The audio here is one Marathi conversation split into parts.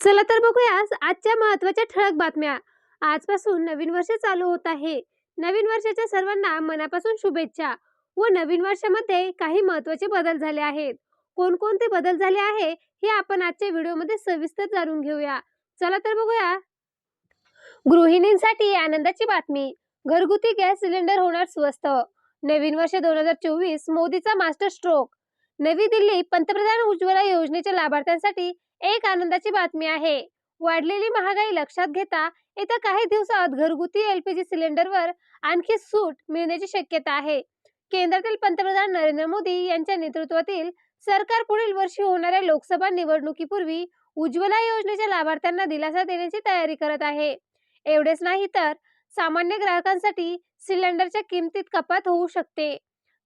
चला तर बघूया आजच्या महत्त्वाच्या ठळक बातम्या. आजपासून नवीन वर्ष चालू होत आहे. नवीन वर्षाच्या सर्वांना मनापासून शुभेच्छा व नवीन वर्षामध्ये काही महत्त्वाचे बदल झाले आहेत. कोणकोणते बदल झाले आहे हे आपण आजच्या व्हिडिओमध्ये सविस्तर जाणून घेऊया. चला तर बघूया. गृहिणींसाठी आनंदाची बातमी. घरगुती गॅस सिलेंडर होणार स्वस्त नवीन वर्ष दोन हजार चोवीस मोदीचा मास्टर स्ट्रोक. नवी दिल्ली पंतप्रधान उज्ज्वला योजनेच्या लाभार्थ्यांसाठी एक आनंदाची बातमी आहे. वाढलेली महागाई लक्षात घेता येत्या काही दिवसात घरगुती एलपीजी सिलेंडरवर आणखी सूट मिळण्याची शक्यता आहे. केंद्रातील पंतप्रधान नरेंद्र मोदी यांच्या नेतृत्वातील सरकार पुढील वर्षी होणाऱ्या लोकसभा निवडणुकीपूर्वी उज्ज्वला योजनेच्या लाभार्थ्यांना दिलासा देण्याची तयारी करत आहे. एवढेच नाही तर सामान्य ग्राहकांसाठी सिलेंडरच्या किमतीत कपात होऊ शकते.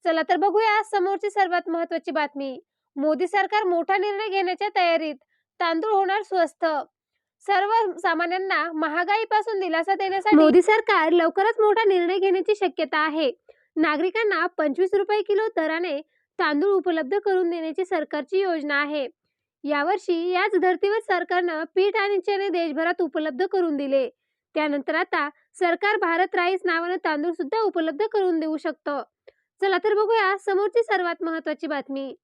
चला तर बघूया समोरची सर्वात महत्वाची बातमी. मोदी सरकार मोठा निर्णय घेण्याच्या तयारीत तांदूळ होणार स्वस्त सर्व सामान्यांना महागाईपासून दिलासा देण्यासाठी मोदी सरकार लवकरच मोठा निर्णय घेण्याची शक्यता आहे. नागरिकांना पंचवीस रुपये किलो दराने तांदूळ उपलब्ध करून देण्याची सरकारची योजना आहे. यावर्षी याच धर्तीवर सरकारनं पीठ आणि चणे देशभरात उपलब्ध करून दिले. त्यानंतर आता सरकार भारत राईस नावानं तांदूळ सुद्धा उपलब्ध करून देऊ शकतं. चला तर बघूया समोरची सर्वात महत्वाची बातमी.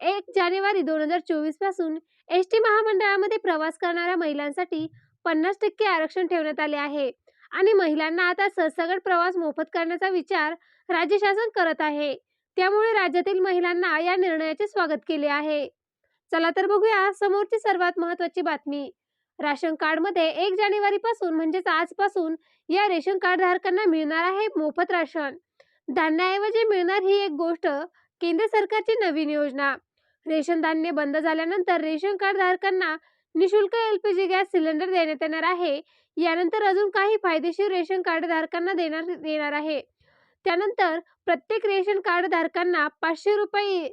एक जानेवारी दोन हजार चोवीसपासून एस टी महामंडळामध्ये प्रवास करणाऱ्या महिलांसाठी पन्नास टक्के आरक्षण ठेवण्यात आले आहे आणि महिलांना आता सहसगट प्रवास मोफत करण्याचा विचार राज्य शासन करत आहे. त्यामुळे राज्यातील महिलांना या निर्णयाचे स्वागत केले आहे. चला तर बघूया समोरची सर्वात महत्वाची बातमी. राशन कार्डमध्ये एक जानेवारी पासून म्हणजेच आजपासून या रेशन कार्ड धारकांना मिळणार आहे मोफत राशन. धान्याऐवजी मिळणार ही एक गोष्ट केंद्र सरकारची नवीन योजना. रेशन धान्य बंद झाल्यानंतर रेशन कार्ड धारकांना निशुल्क जी गॅस सिलेंडर देण्यात येणार आहे. यानंतर अजून काही फायदेशीर रेशन कार्ड धारकांना देणार देणार आहे. त्यानंतर प्रत्येक रेशन कार्ड धारकांना पाचशे रुपये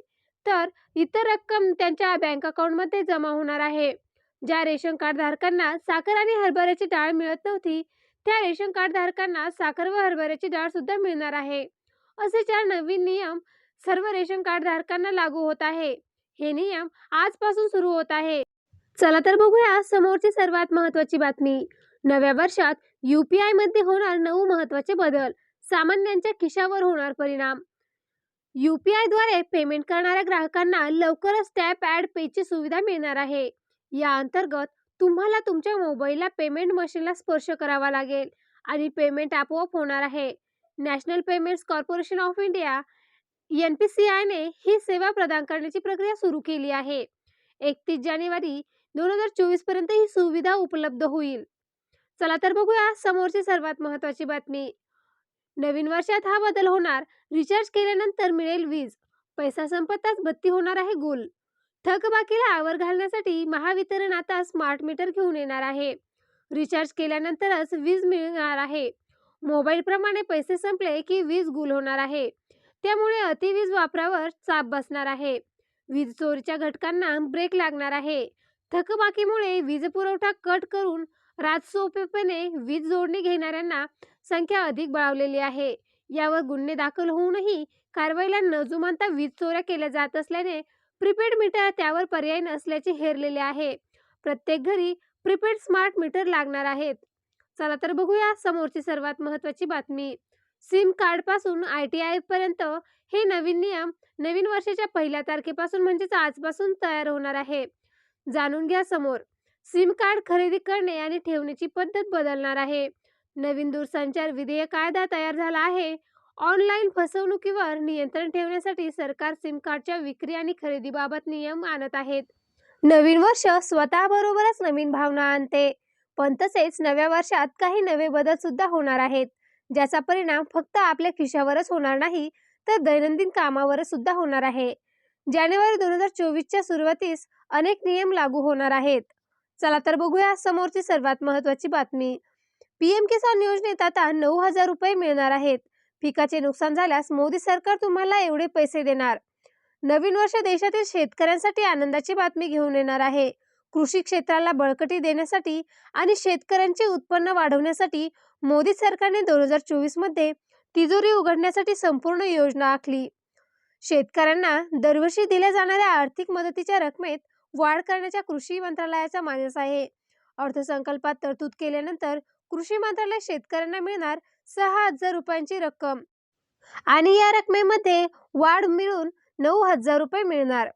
तर इतर रक्कम त्यांच्या बँक अकाउंटमध्ये जमा होणार आहे. ज्या रेशन कार्ड धारकांना साखर आणि हरभऱ्याची डाळ मिळत नव्हती त्या रेशन कार्ड धारकांना साखर व हरभऱ्याची डाळ सुद्धा मिळणार आहे. असे चार नवीन नियम सर्व रेशन कार्ड धारकांना लागू होत आहे. हे नियम आजपासून सुरू होत आहे. चला तर बघूया समोरची सर्वात महत्वाची बातमी. नव्या वर्षात युपीआयमध्ये होणार नऊ महत्त्वाचे बदल. सामान्यांच्या खिशावर होणार परिणाम. युपीआयद्वारे पेमेंट करणाऱ्या ग्राहकांना लवकरच टॅप ॲड पेची सुविधा मिळणार आहे. या अंतर्गत तुम्हाला तुमच्या मोबाईलला पेमेंट मशीनला स्पर्श करावा लागेल आणि पेमेंट आपोआप होणार आहे. National Payments Corporation of India N P C आयने ही सेवा प्रदान करण्याची प्रक्रिया सुरू केली आहे. एकतीस जानेवारी दोन हजार चोवीसपर्यंत ही सुविधा उपलब्ध होईल. चला तर बघूया समोरची सर्वात महत्वाची बातमी. नवीन वर्षात हा बदल होणार रिचार्ज केल्यानंतर मिळेल वीज पैसा संपताच बत्ती होणार आहे गुल. थकबाकीला आवर घालण्यासाठी महावितरण आता स्मार्ट मीटर घेऊन येणार आहे. रिचार्ज केल्यानंतरच वीज मिळणार आहे. मोबाईलप्रमाणे पैसे संपले की वीज गुल होणार आहे. त्यामुळे अतिवीज वापरावर चाप बसणार आहे. वीज चोरीच्या घटकांना ब्रेक लागणार आहे. थकबाकीमुळे वीज पुरवठा कट करून राजसोपेपणे वीज जोडणी घेणाऱ्यांना संख्या अधिक बळावलेली आहे. यावर गुन्हे दाखल होऊनही कारवाईला न जुमानता वीज चोऱ्या केल्या जात असल्याने प्रीपेड मीटर त्यावर पर्याय नसल्याचे हेरलेले आहे. प्रत्येक घरी प्रीपेड स्मार्ट मीटर लागणार आहेत. चला तर बघूया समोरची सर्वात महत्वाची बातमी. सिम कार्डपासून आय टी आय पर्यंत हे नवीन नियम नवीन वर्षाच्या पहिल्या तारखेपासून म्हणजेच आजपासून तयार होणार आहे. जाणून घ्या समोर. सिम कार्ड खरेदी करणे आणि ठेवण्याची पद्धत बदलणार आहे. नवीन दूरसंचार विधेयक कायदा तयार झाला आहे. ऑनलाईन फसवणुकीवर नियंत्रण ठेवण्यासाठी सरकार सिम कार्डच्या विक्री आणि खरेदीबाबत नियम आणत आहेत. नवीन वर्ष स्वतःबरोबरच नवीन भावना आणते. पण तसेच नव्या वर्षात काही नवे बदल सुद्धा होणार आहेत. ज्याचा परिणाम फक्त आपल्या खिशावरच होणार नाही तर दैनंदिन कामावर सुद्धा होणार आहे. जानेवारी दोन हजार चोवीसच्या सुरुवातीस अनेक नियम लागू होणार आहेत. चला तर बघूया समोरची सर्वात महत्वाची बातमी. पीएम किसान योजनेत आता नऊ हजार रुपये मिळणार आहेत. पिकाचे नुकसान झाल्यास मोदी सरकार तुम्हाला एवढे पैसे देणार. नवीन वर्ष देशातील शेतकऱ्यांसाठी आनंदाची बातमी घेऊन येणार आहे. कृषी क्षेत्राला बळकटी देण्यासाठी आणि शेतकऱ्यांचे उत्पन्न वाढवण्यासाठी मोदी सरकारने दोन हजार चोवीसमध्ये तिजोरी उघडण्यासाठी संपूर्ण योजना आखली. शेतकऱ्यांना दरवर्षी दिल्या जाणाऱ्या आर्थिक मदतीच्या रकमेत वाढ करण्याच्या कृषी मंत्रालयाचा मानस आहे. अर्थसंकल्पात तरतूद केल्यानंतर कृषी मंत्रालय शेतकऱ्यांना मिळणार सहा हजार रुपयांची रक्कम आणि या रकमेमध्ये वाढ मिळून नऊ हजार रुपये मिळणार.